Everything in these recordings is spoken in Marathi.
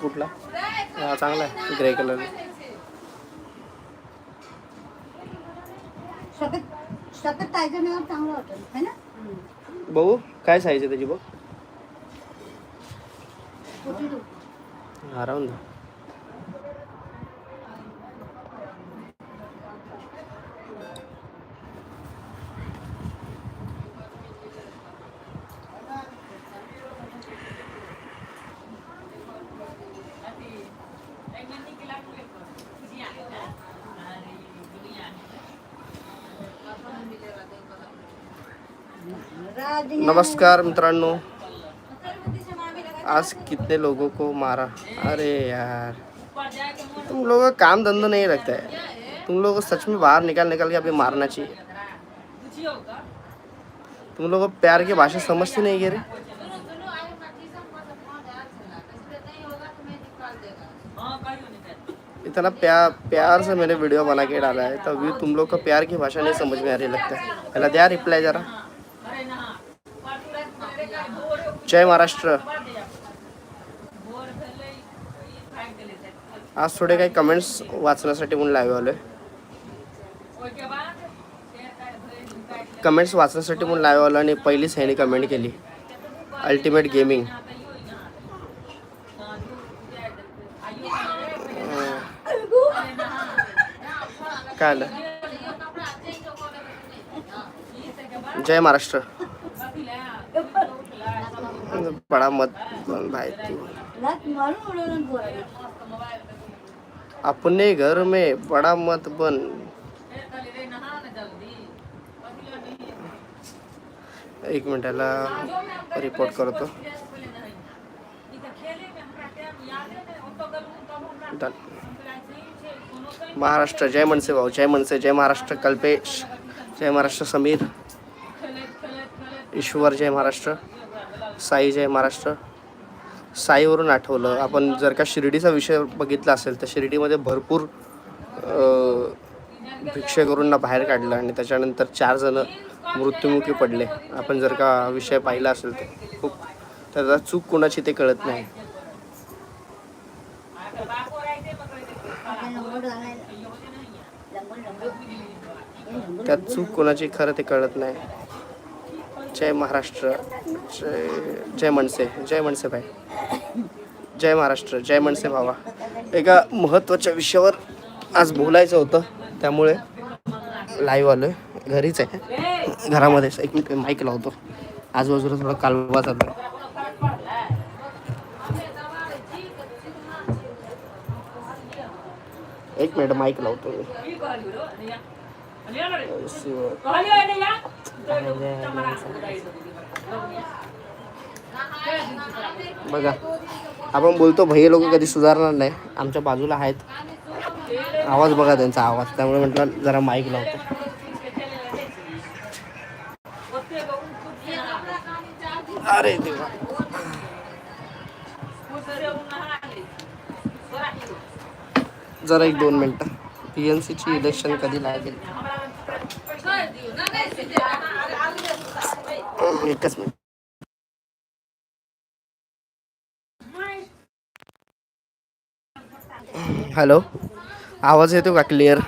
कुठला? हा चांगला आहे. ग्रे कलर बघू काय साईज आहे त्याची बघ. फोर्टी नमस्कार मित्रांनो। आज कितने लोगों को मारा? अरे यार। तुम लोगों का काम धंधा नहीं रखता है। तुम लोगों को सच में बाहर निकाल निकाल के अभी मारना चाहिए। तुम लोगों को प्यार की भाषा समझते नहीं क्या रे इतना प्यार प्यार से मैंने वीडियो बना के डाला है, तभी तुम लोग को प्यार की भाषा नहीं समझ में आ रही लगता है। पहला दिया, रिप्लाई जरा। जय महाराष्ट्र. आज थोडे काही कमेंट्स वाचण्यासाठी म्हणून लाईव्ह आलोय. कमेंट्स वाचण्यासाठी म्हणून लाईव्ह आलो आणि पहिलीच ह्याने कमेंट केली. अल्टिमेट गेमिंग काय आलं? जय महाराष्ट्र. बडा मत भाई तू। अपने घर में बड़ा मत बन। एक मिनिटाला रिपोर्ट करतो Done. महाराष्ट्र, जय मनसे भाऊ जय मनसे जय महाराष्ट्र, कल्पेश, जय महाराष्ट्र, समीर, ईश्वर, जय महाराष्ट्र। साई जय महाराष्ट्र. साईवरून आठवलं. आपण जर का शिर्डीचा विषय बघितला असेल तर शिर्डीमध्ये भरपूर भिक्षेकरूंना बाहेर काढलं आणि त्याच्यानंतर चार जण मृत्युमुखी पडले. आपण जर का विषय पाहिला असेल तर खूप त्याचा चूक कोणाची ते कळत नाही. त्यात चूक कोणाची खरं ते कळत नाही. जय महाराष्ट्र जय जय मनसे जय मनसे भाई जय महाराष्ट्र जय मनसे भावा एका महत्त्वाच्या विषयावर आज बोलायचं होतं त्यामुळे लाईव्ह आलो आहे घरीच आहे. घरामध्येच एक मिनिट माईक लावतो. आजूबाजूला थोडा कालवा चालू आहे. एक मिनिट माईक लावतो बघा आपण बोलतो भैया लोक कधी सुधारणार नाही. आमच्या बाजूला आहेत. आवाज बघा त्यांचा आवाज. त्यामुळे म्हटलं जरा माईक लावतो. अरे देवा. जरा एक दोन मिनटं. पी एन सीची इलेक्शन कधी लागेल? एकच मिनिट. हॅलो आवाज येतो का क्लिअर?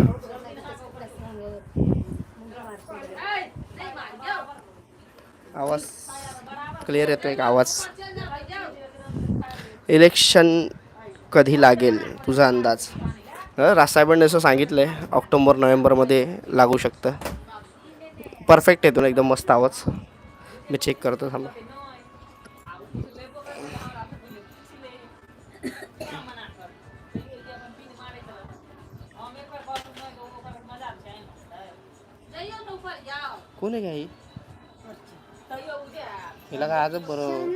आवाज क्लिअर येतोय का? आवाज? इलेक्शन कधी लागेल तुझा अंदाज? रासाहेबांनी राजसाहेबांनी असं सांगितलं आहे ऑक्टोबर नोव्हेंबरमध्ये लागू शकतं. परफेक्ट येतो ना एकदम मस्त आवाज. मी चेक करतो थांबा. कोण आहे काही हिला काय आजच बरं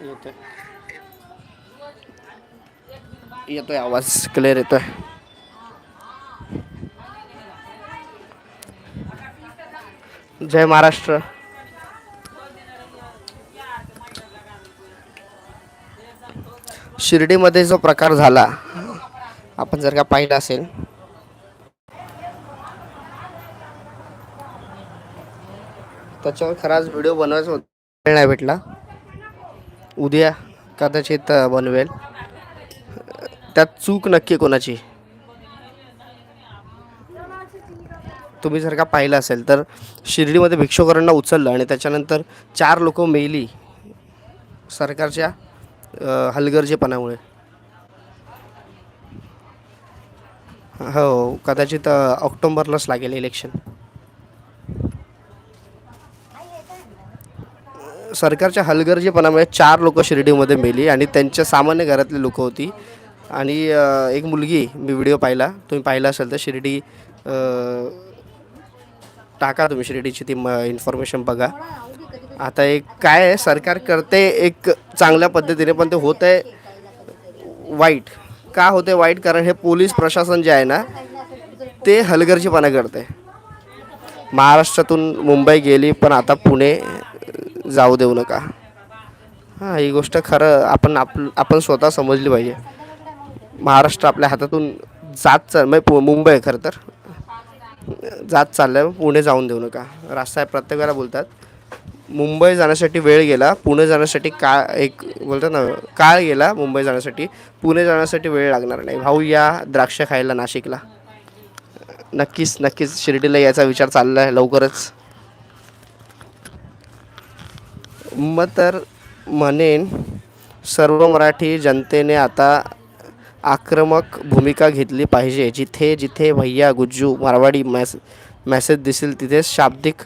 येतोय. येतोय आवाज क्लिअर येतोय. जय महाराष्ट्र. शिर्डीमध्ये जो प्रकार झाला आपण जर का पाहिलं असेल. त्याच्यावर खराच व्हिडिओ बनवायचा होता वेळ नाही भेटला. उद्या कदाचित बनवेल. त्यात चूक नक्की कोणाची? तुम्ही जर का पाहिलं असेल तर शिर्डीमध्ये भिक्षुकांना उचललं आणि त्याच्यानंतर चार लोक मेली सरकारच्या हलगर्जेपणामुळे हलगर्जीपणामुळे. हो कदाचित ऑक्टोंबरलाच ऑक्टोबरलाच लागेल इलेक्शन सरकारच्या हलगर्जीपणामुळे चार लोक शिर्डीमध्ये मेली आणि त्यांच्या सामान्य घरातली लोक होती. आणि एक मुलगी मी व्हिडिओ पाहिला. तुम्ही पाहिला असेल तर शिर्डी टाका तुम्ही शिर्डीची ती म इन्फॉर्मेशन बघा. आता एक काय आहे सरकार करते एक चांगल्या पद्धतीने पण ते होत आहे वाईट. का होते वाईट? कारण हे पोलीस प्रशासन जे आहे ना ते हलगर्जीपणा करते महाराष्ट्रातून मुंबई गेली पण आता पुणे जाऊ देऊ नका. हां ही गोष्ट खरं आपण आप आपण स्वतः समजली पाहिजे. महाराष्ट्र आपल्या हातातून जात चाल म्हणजे पु- मुंबई आहे खरं तर. जात चाललं पुणे जाऊन देऊ नका. राजसाहेब प्रत्येकाला बोलतात. मुंबई जाण्यासाठी वेळ गेला पुणे जाण्यासाठी का एक बोलतात ना काळ गेला मुंबई जाण्यासाठी. पुणे जाण्यासाठी वेळ लागणार नाही. भाऊ या द्राक्ष खायला नाशिकला. नक्कीच नक्कीच शिर्डीला याचा विचार चालला आहे लवकरच. मग तर म्हणेन सर्व मराठी जनतेने आता आक्रमक भूमिका घेतली पाहिजे. जिथे जिथे भैया गुज्जू मारवाडी मॅस मॅसेज दिसेल तिथे शाब्दिक.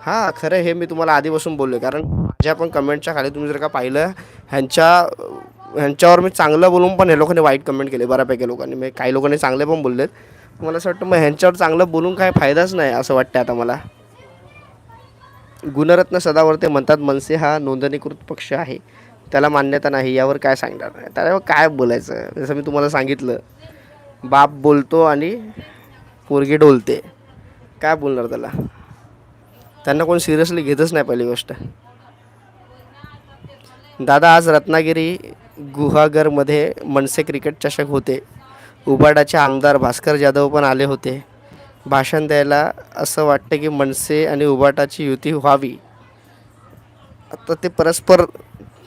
हां खरं हे मी तुम्हाला आधीपासून बोललो कारण माझ्या पण कमेंटच्या खाली तुम्ही जर का पाहिलं ह्यांच्या ह्यांच्यावर मी चांगलं बोलून पण हे लोकांनी वाईट कमेंट केले बऱ्यापैकी लोकांनी. म्हणजे काही लोकांनी चांगले पण बोललेत. मला असं वाटतं मग ह्यांच्यावर चांगलं बोलून काही फायदाच नाही असं वाटतं आता मला. गुणरत्न सदावर्ते म्हणतात मनसे हा नोंदणीकृत पक्ष आहे. त्याला मान्यता नाही यावर काय सांगणार? नाही त्याच्यावर काय बोलायचं? जसं मी तुम्हाला सांगितलं बाप बोलतो आणि पोरगी डोलते. काय बोलणार त्याला? त्यांना कोण सिरियसली घेतच नाही पहिली गोष्ट. दादा आज रत्नागिरी गुहागरमध्ये मनसे क्रिकेट चषक होते. उबाडाचे आमदार भास्कर जाधव पण आले होते. भाषण द्यायला असं वाटतं की मनसे आणि उबाटाची युती व्हावी. आता ते परस्पर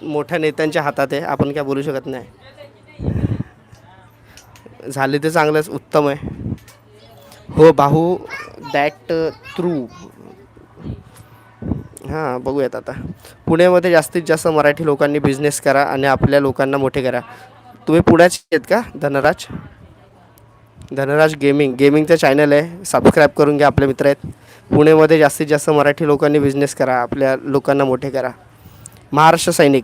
मोठ्या नेत्यांच्या हातात आहे. आपण काय बोलू शकत नाही. झाले ते चांगलंच. उत्तम आहे. हो भाऊ दॅट थ्रू. हां बघूयात आता. पुण्यामध्ये जास्तीत जास्त मराठी लोकांनी बिझनेस करा आणि आपल्या लोकांना मोठे करा. तुम्ही पुण्याचे आहेत का धनराज? धनराज गेमिंग गेमिंगचं चॅनल आहे. सबस्क्राईब करून घ्या आपले मित्र आहेत. पुणेमध्ये जास्तीत जास्त मराठी लोकांनी बिझनेस करा. आपल्या लोकांना मोठे करा. महाराष्ट्र सैनिक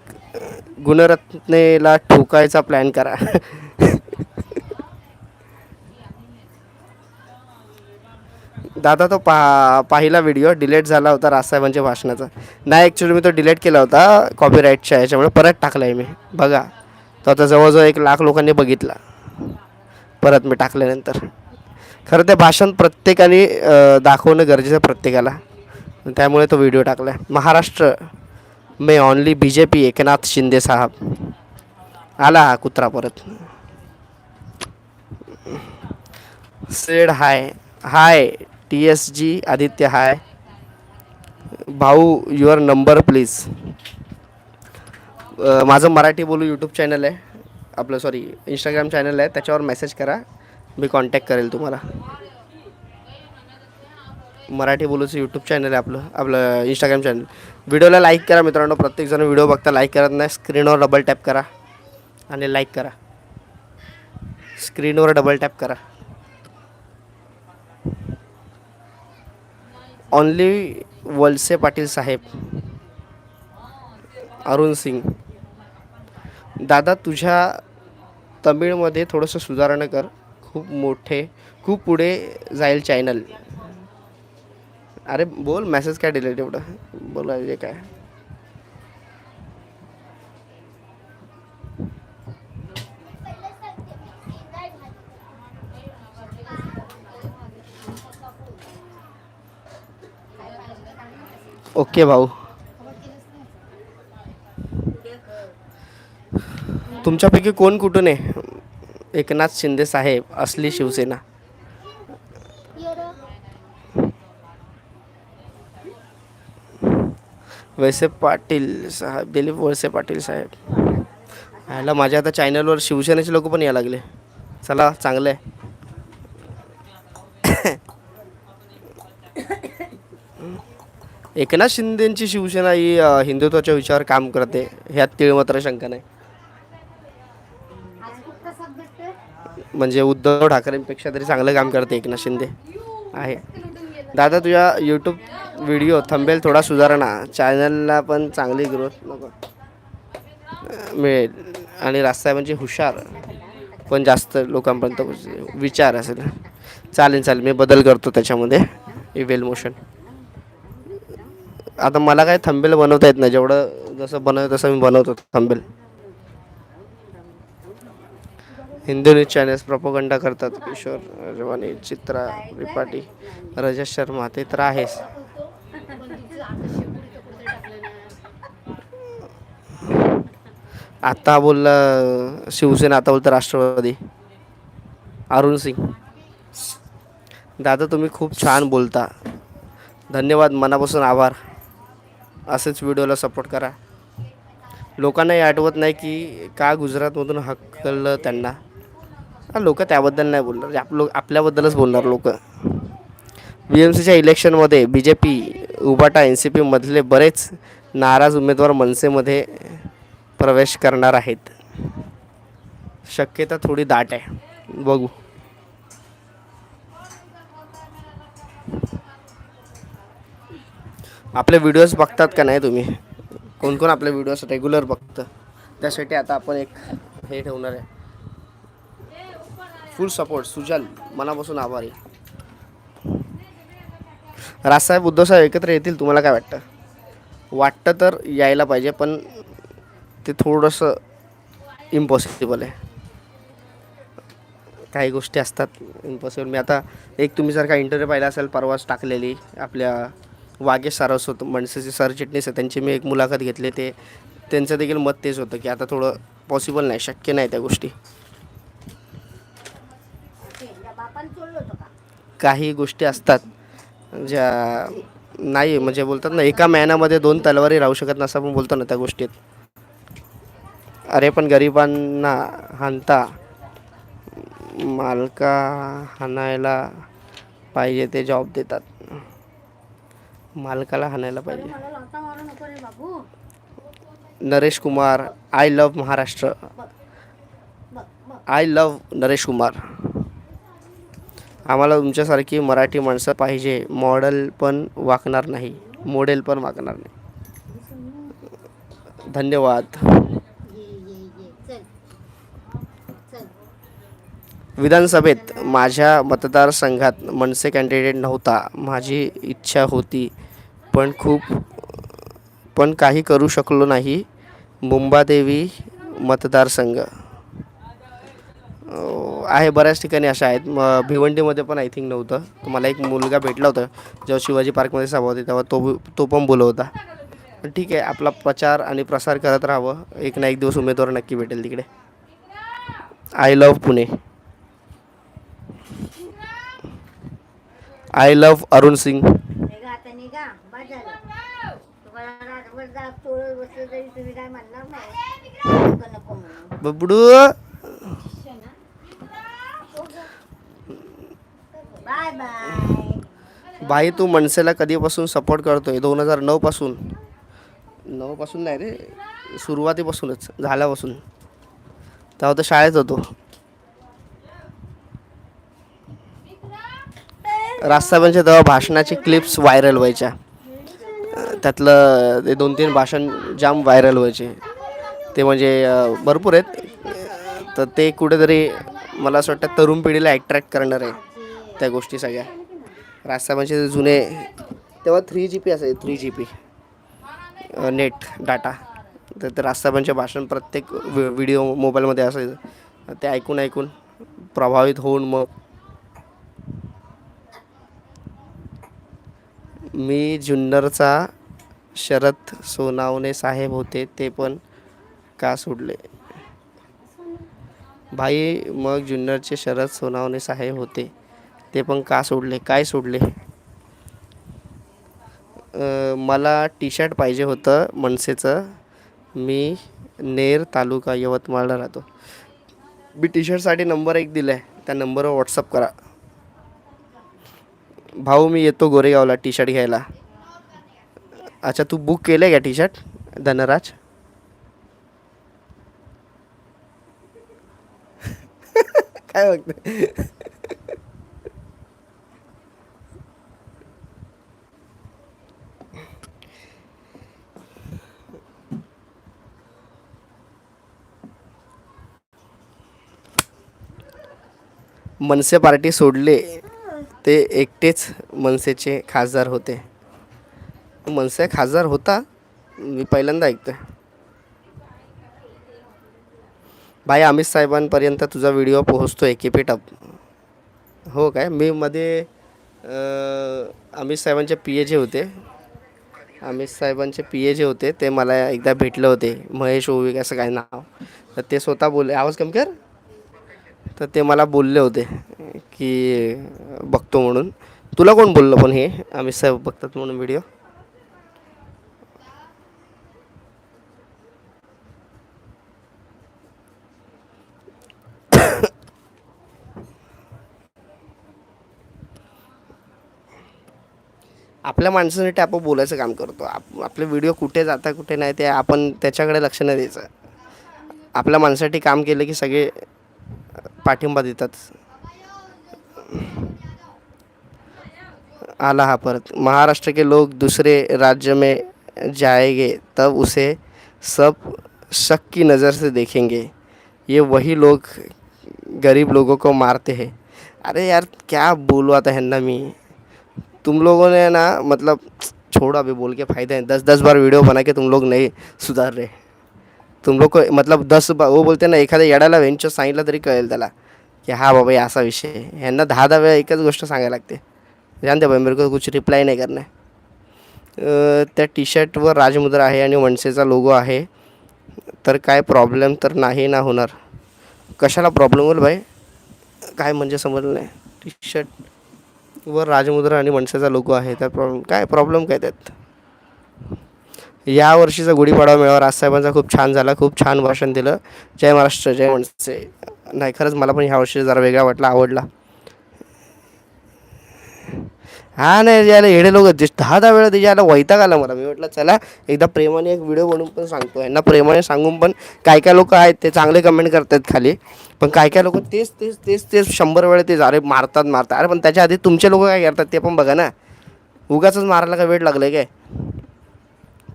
गुणरत्नेला ठोकायचा प्लॅन करा. दादा तो पा पाहिला व्हिडिओ डिलीट झाला होता राजसाहेबांच्या भाषणाचा. नाही ॲक्च्युली मी तो डिलीट केला होता कॉपीराईटच्या याच्यामुळे. परत टाकला आहे मी. बघा. तो आता जवळजवळ एक लाख लोकांनी बघितला. परत मी टाकल्यानंतर. खरं ते भाषण प्रत्येकाने दाखवणं गरजेचं आहे प्रत्येकाला. त्यामुळे तो व्हिडिओ टाकला आहे महाराष्ट्र मे ऑनली बी जे पी एकनाथ शिंदे साहेब. आला हा कुत्रा परत. Said hi. Hi T S G Aditya hi. भाऊ युअर नंबर प्लीज माझं मराठी बोलू यूट्यूब चॅनल आहे. आपलं सॉरी इंस्टाग्राम चॅनल आहे त्याच्यावर मेसेज करा. मी कॉन्टॅक्ट करेल तुम्हाला. मराठी बोलूचं यूट्यूब चॅनल आहे आपलं आपलं इंस्टाग्राम चॅनल व्हिडिओला लाईक करा मित्रांनो प्रत्येकजण व्हिडिओ बघता लाईक करत नाही. स्क्रीनवर डबल टॅप करा आणि लाईक करा. स्क्रीनवर डबल टॅप करा. ओनली वलसे पाटील साहेब. अरुण सिंग. दादा तुझ्या तमिळमध्ये थोडंसं सुधारणा कर. खूप मोठे खूप पुढे जाईल चॅनल अरे बोल मेसेज काय डिलीट एवढं? जे काय? ओके भाऊ. तुमच्यापैकी कोण कुठून आहे? एकनाथ शिंदे साहेब असली शिवसेना. वैसे पाटील साहेब दिलीप वळसे पाटील साहेब. ह्याला माझ्या आता चॅनलवर शिवसेनेचे लोक पण यायला लागले. चला चांगलं आहे. एकनाथ शिंदेची शिवसेना ही हिंदुत्वाच्या विचारावर काम करते. ह्यात तीळ मात्र शंका नाही. म्हणजे उद्धव ठाकरेंपेक्षा तरी चांगलं काम करते एकनाथ शिंदे. आहे. दादा तुझ्या यूट्यूब व्हिडिओ थंबेल थोडा सुधारणा. चॅनलला पण चांगली ग्रोथ नको. मिळेल. आणि राजसाहेबांची हुशार पण जास्त लोकांपर्यंत विचार असेल. चालेल चालेल. मी बदल करतो त्याच्यामध्ये. इवेल मोशन आता मला काय थंबेल बनवता येत नाही. जेवढं जसं बनवतं तसं मी बनवतो thumbnail Hindu news channels propaganda करतात. किशोर रवानी चित्रा त्रिपाठी रजत शर्मा ते तर आहेच. आता बोलला शिवसेना आता बोलतं राष्ट्रवादी. अरुण सिंग. दादा तुम्ही खूप छान बोलता. धन्यवाद मनापासून आभार. असेच व्हिडिओला सपोर्ट करा. लोकांनाही आठवत नाही की का गुजरातमधून हक्कलं त्यांना. लोक त्याबद्दल नाही बोलणार. आप लोक आपल्याबद्दलच बोलणार लोक. बी एम सीच्या इलेक्शनमध्ये B J P Ubata N C पीमधले बरेच नाराज उमेदवार मनसेमध्ये प्रवेश करणार आहेत. शक्यता थोडी दाट आहे. बघू. आपले व्हिडिओज बघतात का नाही तुम्ही? कोण कोण आपले व्हिडिओज रेग्युलर बघतं? त्यासाठी आता आपण एक हे ठेवणार आहे. फुल सपोर्ट. सुजल मनापासून आभारी. राजसाहेब उद्धवसाहेब एकत्र येतील तुम्हाला काय वाटतं? वाटतं तर यायला पाहिजे पण ते थोडंसं इम्पॉसिबल आहे. काही गोष्टी असतात इम्पॉसिबल मी आता एक तुम्ही जर का इंटरव्ह्यू पाहिला असेल परवाच टाकलेली आपल्या वागेश सारस्वत मनसेचे सरचिटणीस आहे त्यांची मी एक मुलाखत घेतली. ते त्यांचं देखील मत तेच होतं की आता थोडं पॉसिबल नाही शक्य नाही त्या गोष्टी. काही गोष्टी असतात ज्या नाही म्हणजे बोलतात ना एका महिन्यामध्ये दोन तलवारी राहू शकत नसं आपण बोलतो ना त्या गोष्टीत. अरे पण गरिबांना हाणता मालका हाणायला पाहिजे ते जॉब देतात. मालकाला हाणायला पाहिजे. Naresh Kumar I love Maharashtra. I love Naresh Kumar. आम्हाला तुमच्यासारखी मराठी माणसं पाहिजे. मॉडेल पण वाकणार नाही. मॉडेल पण वाकणार नाही. धन्यवाद. विधानसभेत माझ्या मतदारसंघात मनसे कॅन्डिडेट नव्हता. माझी इच्छा होती पण खूप पण काही करू शकलो नाही. मुंबादेवी मतदारसंघ. आहे बऱ्याच ठिकाणी अशा आहेत. म भिवंडीमध्ये पण आय थिंक नव्हतं. तर मला एक मुलगा भेटला होता जेव्हा शिवाजी पार्कमध्ये सभा होती तेव्हा तो तो पण बोलत होता. पण ठीक आहे आपला प्रचार आणि प्रसार करत राहावं. एक ना एक दिवस उमेदवार नक्की भेटेल तिकडे. I love Pune. I love Arun Singh. निघा आता निघा बस झालं तुम्हाला रात्रभर जाग चोळत बसलं तरी तुम्ही काय म्हणणार नाही नको नको म्हणून बबडू बाय बाय बाई तू मनसेला कधीपासून सपोर्ट करतोय? दोन हजार नऊ पासून. नऊ पासून नाही रे सुरुवातीपासूनच झाल्यापासून. तेव्हा तर शाळेत होतो. राजसाहेबांच्या तेव्हा भाषणाची क्लिप्स व्हायरल व्हायच्या. त्यातलं ते दोन तीन भाषण जाम व्हायरल व्हायचे. ते म्हणजे भरपूर आहेत. तर ते कुठेतरी मला असं वाटतं तरुण पिढीला अट्रॅक्ट करणार आहे. त्या गोष्टी सगळ्या. राजसाहेबांचे म्हणजे जुने तेव्हा थ्री जी पी असायचे three G P net data तर ते राजसाहेबांचे म्हणजे भाषण प्रत्येक व्हिडिओ मोबाईलमध्ये असायचं. ते ऐकून ऐकून प्रभावित होऊन मग मी जुन्नरचा शरद सोनावणे साहेब होते ते पण का सोडले? भाई मग जुन्नरचे शरद सोनावणे साहेब होते. ते पण का सोडले काय सोडले? मला टी शर्ट पाहिजे होतं मनसेचं. मी नेर तालुका यवतमाळला राहतो. मी टी शर्टसाठी नंबर एक दिला आहे त्या नंबरवर व्हॉट्सअप करा. भाऊ मी येतो गोरेगावला टी शर्ट घ्यायला. अच्छा तू बुक केलं आहे का टी शर्ट धनराज? काय बघते मनसे पार्टी सोडले ते एकटेच मनसेचे खासदार होते. मनसे खासदार होता मी पहिल्यांदा ऐकतोय. भाई अमित साहेबांपर्यंत तुझा व्हिडिओ पोहोचतो आहे की पेटअप हो काय? मी मध्ये अमित साहेबांचे पी ए जे होते. अमित साहेबांचे पी ए जे होते ते मला एकदा भेटले होते. महेश ओविक असं काय नाव. तर ते स्वतः बोलले. आवाज कमी कर. तर ते मला बोलले होते की बघतो म्हणून. तुला कोण बोललं पण हे? आम्ही साहेब बघतात म्हणून व्हिडिओ आपल्या माणसासाठी आपण बोलायचं काम करतो. आप आपले व्हिडिओ कुठे जाता कुठे नाही ते आपण त्याच्याकडे लक्ष नाही द्यायचं. आपल्या माणसासाठी काम केलं की सगळे पाठिंबा देतात. आला हा परत. महाराष्ट्र के लोग दूसरे राज्य में जाएँगे, तब उसे सब शक की नज़र से देखेंगे। ये वही लोग गरीब लोगों को मारते हैं। अरे यार, क्या बोलूँ आता ह्यांना मी। तुम लोगों ने ना मतलब छोड़ो अभी बोल के फ़ायदा है। दस दस बार वीडियो बना के तुम लोग नहीं सुधार रहे। तुम लोक मतलब दस बा वो बोलते ना एखाद्या येडाला वेंचर सांगितलं तरी कळेल त्याला. की हा बाबा हे असा विषय आहे. ह्यांना दहा दहा वेळा एकच गोष्ट सांगायला लागते. जानते बाई मेरे को कुछ रिप्लाय नाही करणार. त्या टी शर्टवर राजमुद्रा आहे आणि मनसेचा लोगो आहे. तर काय प्रॉब्लेम तर नाही ना होणार. कशाला प्रॉब्लेम होईल भाई काय म्हणजे समजलं नाही. टी शर्ट वर राजमुद्रा आणि मनसेचा लोगो आहे त्या प्रॉब्लेम काय प्रॉब्लेम काय त्यात? या वर्षीचा गुढीपाडवा मेळावा राजसाहेबांचा खूप छान झाला खूप छान भाषण दिलं. जय महाराष्ट्र जय मनसे. नाही खरंच मला पण ह्या वर्षी जरा वेगळा वाटला आवडला. हा नाही याला येडे लोक दहा दहा वेळा त्याच्या याला वैताग आला मला. मी म्हटलं चला एकदा प्रेमाने एक व्हिडिओ बनवून पण सांगतो. यांना प्रेमाने सांगून पण काय काय लोक आहेत ते चांगले कमेंट करतात खाली. पण काय काय लोक तेच तेच तेच तेच शंभर वेळा तेच अरे मारतात मारतात. अरे पण त्याच्या आधी तुमचे लोक काय करतात ते पण बघा ना. उगाच मारायला काय वेळ लागलं काय?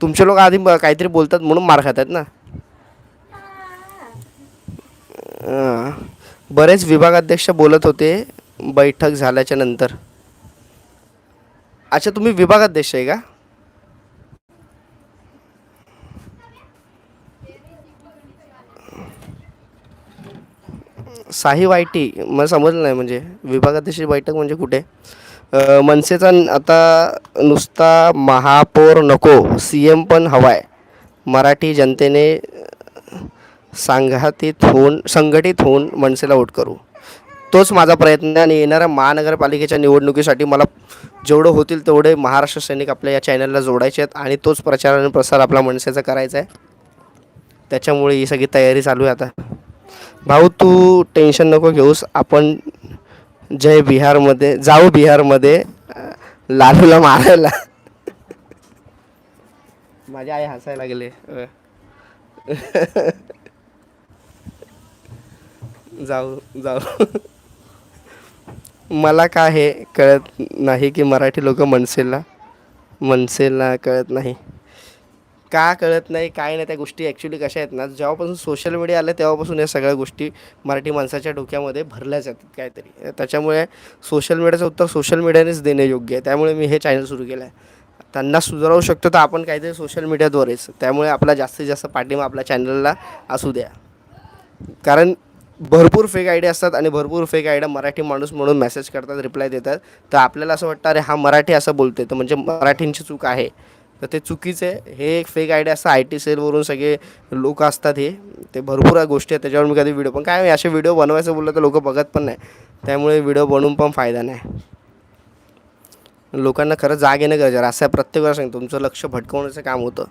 तुमचे लोक आधी काहीतरी बोलतात म्हणून मार खातात ना? बरेच विभागाध्यक्ष बोलत होते बैठक झाल्याच्यानंतर. अच्छा तुम्ही विभागाध्यक्ष आहे का? साही वायटी मला समजलं नाही म्हणजे विभागाध्यक्ष बैठक म्हणजे कुठे? मनसेचा आता नुसता महापौर नको सी एम पण हवाय. मराठी जनतेने सांघातीत होऊन संघटित होऊन मनसेला वोट करू. तोच माझा प्रयत्न आणि येणाऱ्या महानगरपालिकेच्या निवडणुकीसाठी मला जेवढं होतील तेवढे महाराष्ट्र सैनिक आपल्या या चॅनलला जोडायचे आहेत आणि तोच प्रचार आणि प्रसार आपला मनसेचा करायचा आहे. त्याच्यामुळे ही सगळी तयारी चालू आहे आता. भाऊ तू टेन्शन नको घेऊस. आपण जय बिहारमध्ये जाऊ बिहारमध्ये लालूला मारायला. माझी आई हसायला गेले. जाऊ जाऊ. मला काय हे कळत नाही की मराठी लोक मनसेला मनसेला कळत नाही. का कळत नाही काय नाही त्या गोष्टी ॲक्च्युली कशा आहेत ना जेव्हापासून सोशल मीडिया आलं तेव्हापासून या सगळ्या गोष्टी मराठी माणसाच्या डोक्यामध्ये भरल्या जातात काहीतरी. त्याच्यामुळे सोशल मीडियाचं उत्तर सोशल मीडियानेच देणे योग्य आहे. त्यामुळे मी हे चॅनल सुरू केलं आहे त्यांना सुधारवू शकतो तर आपण काहीतरी सोशल मीडियाद्वारेच त्यामुळे आपला जास्तीत जास्त पाठिंबा आपल्या चॅनलला असू द्या. कारण भरपूर फेक आयडिया असतात आणि भरपूर फेक आयडिया मराठी माणूस म्हणून मेसेज करतात रिप्लाय देतात. तर आपल्याला असं वाटतं अरे हा मराठी असं बोलते तर म्हणजे मराठींची चूक आहे. तर ते चुकीचं आहे. हे एक फेक आयडिया असं आय टी सेलवरून सगळे लोक असतात हे. ते भरपूर गोष्टी आहेत. त्याच्यावर मी कधी व्हिडिओ पण काय असे व्हिडिओ बनवायचं बोललं तर लोक बघत पण नाही. त्यामुळे व्हिडिओ बनवून पण फायदा नाही. लोकांना खरं जाग येणं गरजेचं असं प्रत्येक वेळा सांगतो तुमचं लक्ष भटकवण्याचं काम होतं.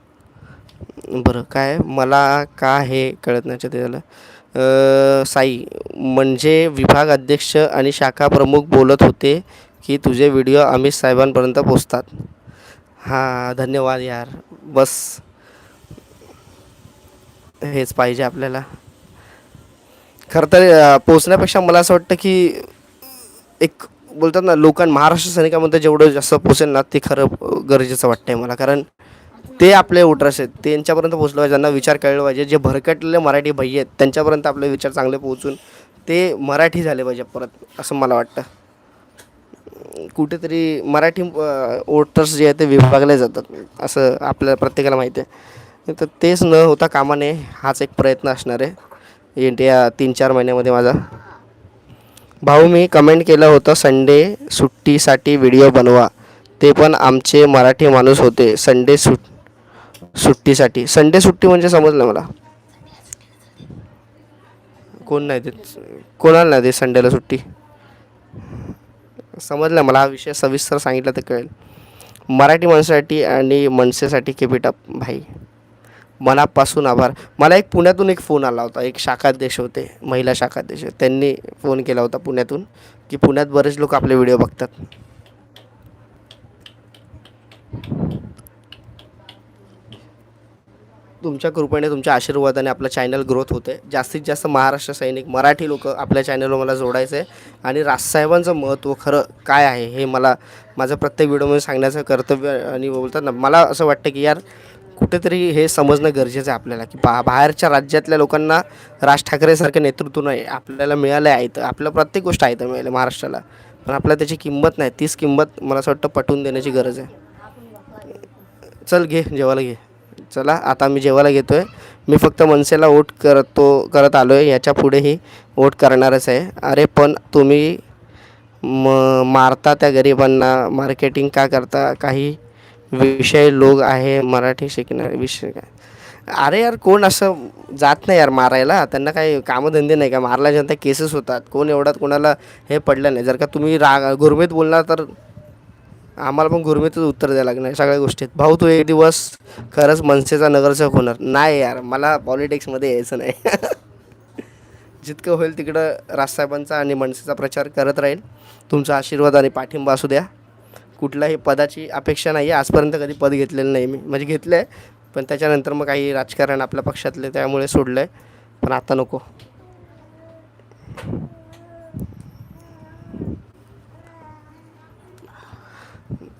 बरं काय मला का हे कळत नाही ते झालं साई म्हणजे विभाग अध्यक्ष आणि शाखा प्रमुख बोलत होते की तुझे व्हिडिओ अमित साहेबांपर्यंत पोचतात. हां धन्यवाद यार. बस. हेच पाहिजे आपल्याला. खरं तर पोचण्यापेक्षा मला असं वाटतं की एक बोलतात ना लोकांना महाराष्ट्र सैनिकामध्ये जेवढं जास्त पोचेल ना ते खरं गरजेचं वाटतंय मला. कारण ते आपले वोटर्स आहेत. त्यांच्यापर्यंत पोचलं पाहिजे. त्यांना विचार कळले पाहिजे. जे भरकटलेले मराठी भाई आहेत त्यांच्यापर्यंत आपले विचार चांगले पोहोचून ते मराठी झाले पाहिजे परत असं मला वाटतं. कुठेतरी मराठी वोटर्स जे आहेत ते विभागले जातात. असं आपल्याला प्रत्येकाला माहिती आहे. तर तेच न होता कामा नये हाच एक प्रयत्न असणार आहे. इंडिया तीन चार महिन्यामध्ये माझा. भाऊ मी कमेंट केलं होतं संडे सुट्टीसाठी व्हिडिओ बनवा. ते पण आमचे मराठी माणूस होते. संडे सुट सुट्टीसाठी. संडे सुट्टी म्हणजे समजलं मला. कोण नाही देत. कोणाला नाही देत संडेला सुट्टी? समजलं मला हा विषय सविस्तर सांगितलं तर कळेल. मराठी माणसासाठी आणि मनसेसाठी केपिटअप भाई. मनापासून आभार. मला एक पुण्यातून एक फोन आला होता. एक शाखाध्यक्ष होते महिला शाखाध्यक्ष त्यांनी फोन केला होता पुण्यातून की पुण्यात बरेच लोक आपले व्हिडिओ बघतात. तुमच्या कृपेने तुमच्या आशीर्वादाने आपलं चॅनल ग्रोथ होते जास्तीत जास्त महाराष्ट्र सैनिक मराठी लोक आपल्या चॅनलवर मला जोडायचं आहे आणि राजसाहेबांचं महत्त्व खरं काय आहे हे मला माझं प्रत्येक व्हिडिओमध्ये सांगण्याचं कर्तव्य आणि बोलतात ना मला असं वाटतं की यार कुठेतरी हे समजणं गरजेचं आहे आपल्याला की बा बाहेरच्या राज्यातल्या लोकांना राज ठाकरेसारखं नेतृत्व नाही आपल्याला मिळालं आहे तर आपल्याला प्रत्येक गोष्ट आहे तर मिळालं महाराष्ट्राला. पण आपल्याला त्याची किंमत नाही तीच किंमत मला असं वाटतं पटवून देण्याची गरज आहे. चल घे जेवायला घे. चला आता मी जेवायला घेतो आहे मी फक्त मनसेला वोट करतो करत आलो आहे याच्या पुढेही वोट करणारच आहे. अरे पण तुम्ही म मारता त्या गरिबांना. मार्केटिंग का करता? काही विषय लोक आहे मराठी शिकणारे विषय काय अरे यार कोण असं जात नाही यार मारायला. त्यांना काही कामधंदे नाही का? मारल्या जनता केसेस होतात. कोण एवढ्यात कोणाला हे पडलं नाही. जर का तुम्ही राग गुरमेत बोलणार तर आम्हाला पण गुरमीतच उत्तर द्यायला लागणार सगळ्या गोष्टीत. भाऊ तू एक दिवस खरंच मनसेचा नगरसेवक होणार. नाही यार मला पॉलिटिक्समध्ये यायचं नाही. जितकं होईल तिकडं राजसाहेबांचा आणि मनसेचा प्रचार करत राहील. तुमचा आशीर्वाद आणि पाठिंबा असू द्या. कुठल्याही पदाची अपेक्षा नाही आहे. आजपर्यंत कधी पद घेतलेलं नाही मी. म्हणजे घेतलं आहे पण त्याच्यानंतर मग काही राजकारण आपल्या पक्षातले त्यामुळे सोडलं आहे पण आता नको.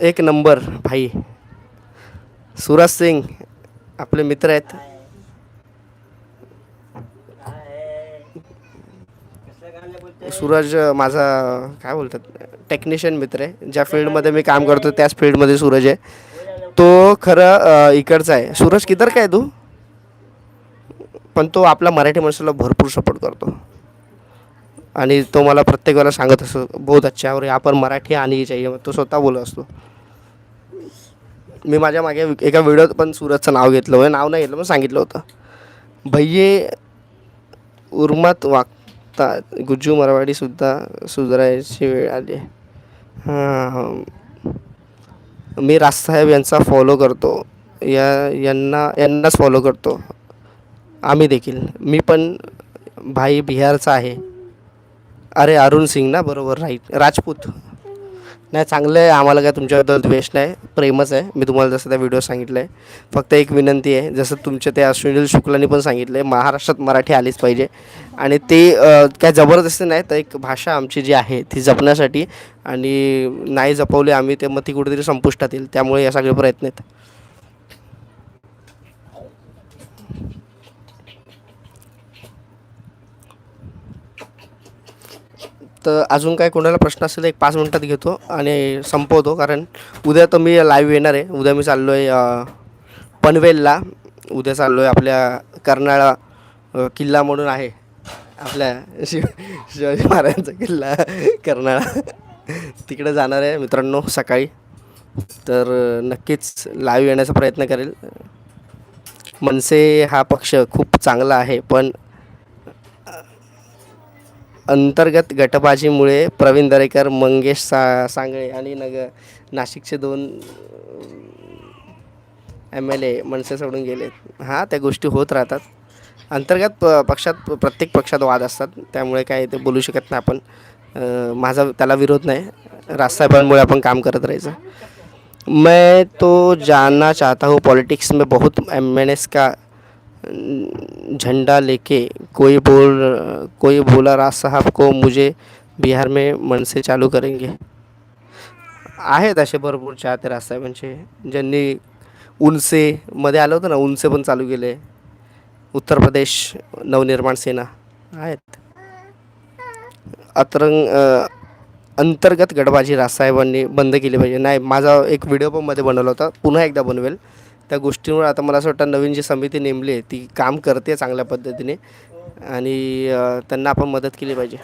एक नंबर भाई. सुरज सिंग आपले मित्र आहेत. सूरज माझा काय बोलतात टेक्निशियन मित्र आहे. ज्या फील्डमध्ये मी काम करतो त्याच फील्डमध्ये सूरज आहे. तो खरं इकडचा आहे. सूरज किधर काय तू? पण तो आपला मराठी माणसाला भरपूर सपोर्ट करतो. आणि तो मला प्रत्येक वेळेला सांगत असतो बहुत अच्छा और आपण मराठी आणि चाहिए. तो स्वतः बोलत असतो. मी माझ्या मागे एका व्हिडिओत पण सूरजचं नाव घेतलं होतं. नाव नाही घेतलं पण सांगितलं होतं. भैये उर्मात वागता गुज्जू मराठीसुद्धा सुधारायची वेळ आली. आहे. हां मी राजसाहेब यांचा फॉलो करतो. या यांना यांनाच फॉलो करतो. आम्ही देखील. मी पण भाई बिहारचा आहे. अरे अरुण सिंग ना? बरोबर राईट. राजपूत. नाही चांगलं आहे. आम्हाला काय तुमच्याबद्दल द्वेष नाही. प्रेमच आहे. मी तुम्हाला जसं त्या व्हिडिओ सांगितलं आहे फक्त एक विनंती आहे. जसं तुमच्या त्या सुनील शुक्लाने पण सांगितलं आहे महाराष्ट्रात मराठी आलीच पाहिजे. आणि ते काय जबरदस्ती नाही तर एक भाषा आमची जी आहे ती जपण्यासाठी आणि नाही जपवली आम्ही ते मग ती कुठेतरी संपुष्टात येईल. त्यामुळे या सगळे प्रयत्न आहेत. तर अजून काय कोणाला प्रश्न असेल तर एक पाच मिनटात घेतो आणि संपवतो कारण उद्या तर मी लाईव्ह येणार आहे. उद्या मी चाललो आहे पनवेलला. उद्या चाललो आहे आपल्या कर्नाळा किल्ला म्हणून आहे. आपल्या शिव शिवाजी महाराजांचा किल्ला कर्नाळा. तिकडे जाणार आहे मित्रांनो सकाळी. तर नक्कीच लाईव्ह येण्याचा प्रयत्न करेल. मनसे हा पक्ष खूप चांगला आहे पण अंतर्गत गटबाजीमुळे प्रवीण दरेकर मंगेश सा सांगळे आणि नग नाशिकचे दोन एम एल ए मनसे सोडून गेले. हां त्या गोष्टी होत राहतात. अंतर्गत प पक्षात प्रत्येक पक्षात वाद असतात. त्यामुळे काय ते बोलू शकत नाही आपण. माझा त्याला विरोध नाही. राजसाहेबांमुळे आपण काम करत राहायचं. मैं तो जानना चाहता हूँ पॉलिटिक्स में बहुत एम एन एस का झंडा लेके कोई बोल कोई बोला राज साहब को मुझे बिहार में मनसे चालू करेंगे। आहेत असे भरपूर चाहते राजसाहेबांचे ज्यांनी उनसे मध्ये आलं होतं ना उनसे पण चालू केले. उत्तर प्रदेश नवनिर्माण सेना आहेत. अतरंग अंतर्गत गडबाजी राजसाहेबांनी बंद केली पाहिजे. नाही माझा एक व्हिडिओ पण मध्ये बनवला होता पुन्हा एकदा बनवेल. त्या गोष्टींवर आता मला असं वाटतं नवीन जी समिती नेमली आहे ती काम करते चांगल्या पद्धतीने. आणि त्यांना आपण मदत केली पाहिजे.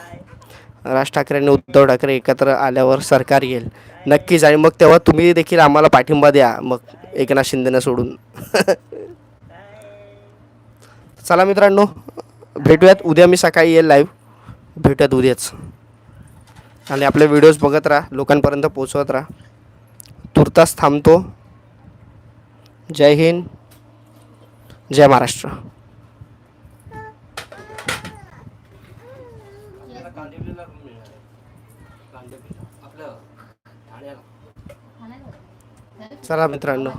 राज ठाकरे आणि उद्धव ठाकरे एकत्र आल्यावर सरकार येईल. नक्कीच. आणि मग तेव्हा तुम्ही देखील आम्हाला पाठिंबा द्या. मग एकनाथ शिंदेनं सोडून. चला मित्रांनो भेटूयात. उद्या मी सकाळी येईल लाईव्ह भेटूयात उद्याच. आणि आपले व्हिडिओज बघत राहा. लोकांपर्यंत पोचवत राहा. तुर्तास थांबतो. जय हिंद जय महाराष्ट्र. चला मित्रांनो.